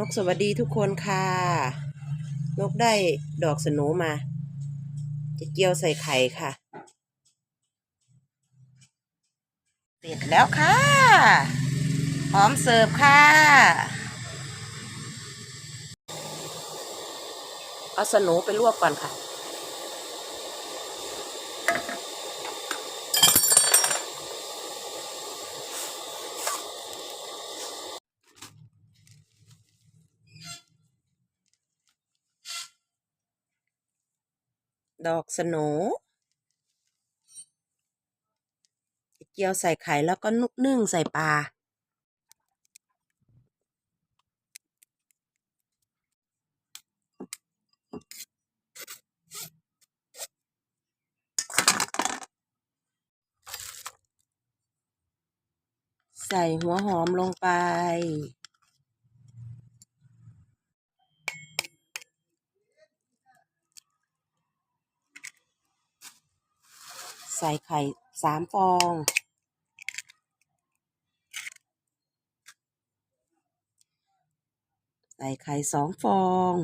นกสวัสดีทุกคนค่ะ นกได้ดอกสนูมา จะเจียวใส่ไข่ค่ะ เสร็จแล้วค่ะ พร้อมเสิร์ฟค่ะ เอาสนูไปลวกก่อนค่ะ ดอกสโนเจียวใส่ไข่แล้วก็นุนึ่งใส่ปลา ใส่หัวหอมลงไป ใส่ไข่สามฟอง ใส่ไข่สองฟอง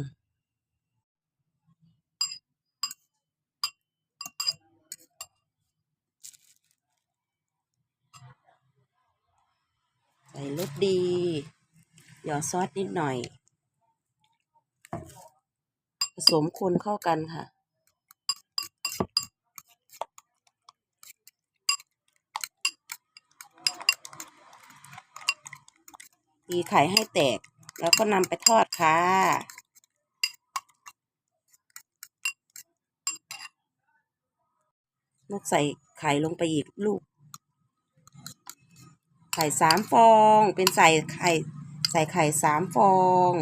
ใส่รสดี หยอดซอสนิดหน่อย ผสมคนเข้ากันค่ะ ตีไข่ให้แตก แล้วก็นำไปทอดค่ะลูกใส่ไข่ลงไปอีกลูก ไข่สามฟอง เป็นใส่ไข่ใส่ไข่สามฟอง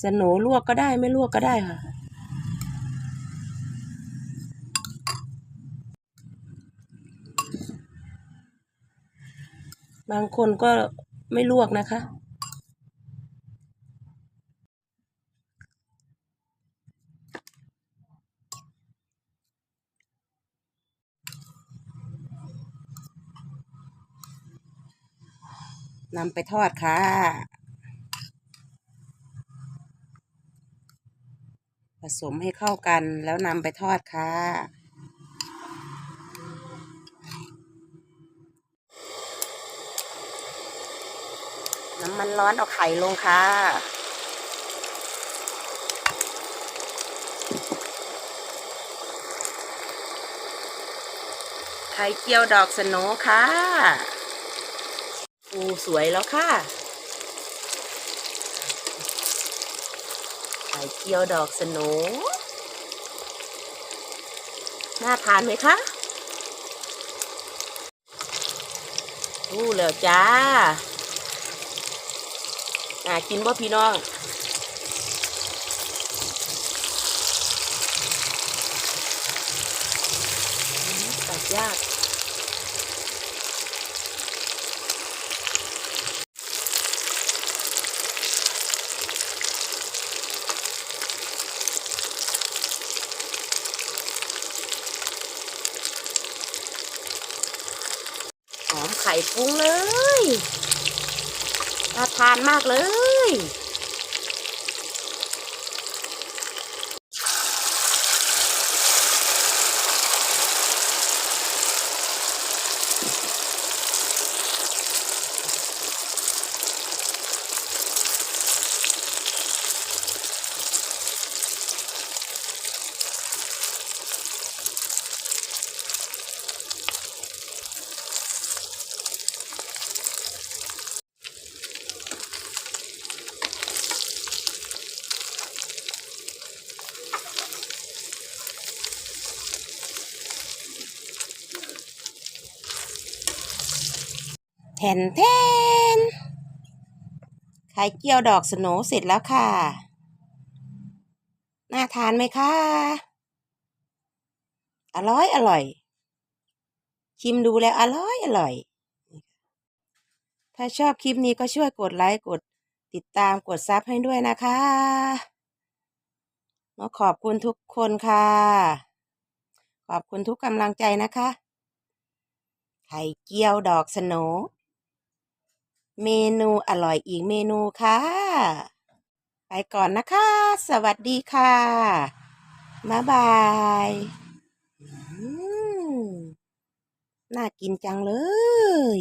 สโหนลวกก็ได้ไม่ลวกก็ได้ค่ะ บางคนก็ไม่ลวกนะคะ นำไปทอดค่ะ ผสมให้เข้ากันแล้วนำไปทอดค่ะ น้ำมันร้อนเอาไข่ลงค่ะ ไข่เจียวดอกสโหนค่ะปูสวยแล้วค่ะ ไข่เจียวดอกสโหนน่าทานไหมคะอู้แล้วจ้า น่ากินบ่พี่น้องตัดยากหอมไข่ปรุงเลย น่าทานมากเลย แผ่นแทนไข่เจียวดอกสโนเสร็จแล้วค่ะ น่าทานไหมคะ อร่อยอร่อย ชิมดูแล้วอร่อยอร่อย ถ้าชอบคลิปนี้ก็ช่วยกดไลค์กดติดตามกดซับให้ด้วยนะคะแล้วขอบคุณทุกคนค่ะ ขอบคุณทุกกำลังใจนะคะ ไข่เจียวดอกสโหน เมนูอร่อยอีกเมนูค่ะ ไปก่อนนะคะ สวัสดีค่ะ บ๊ายบายอืมน่ากินจังเลย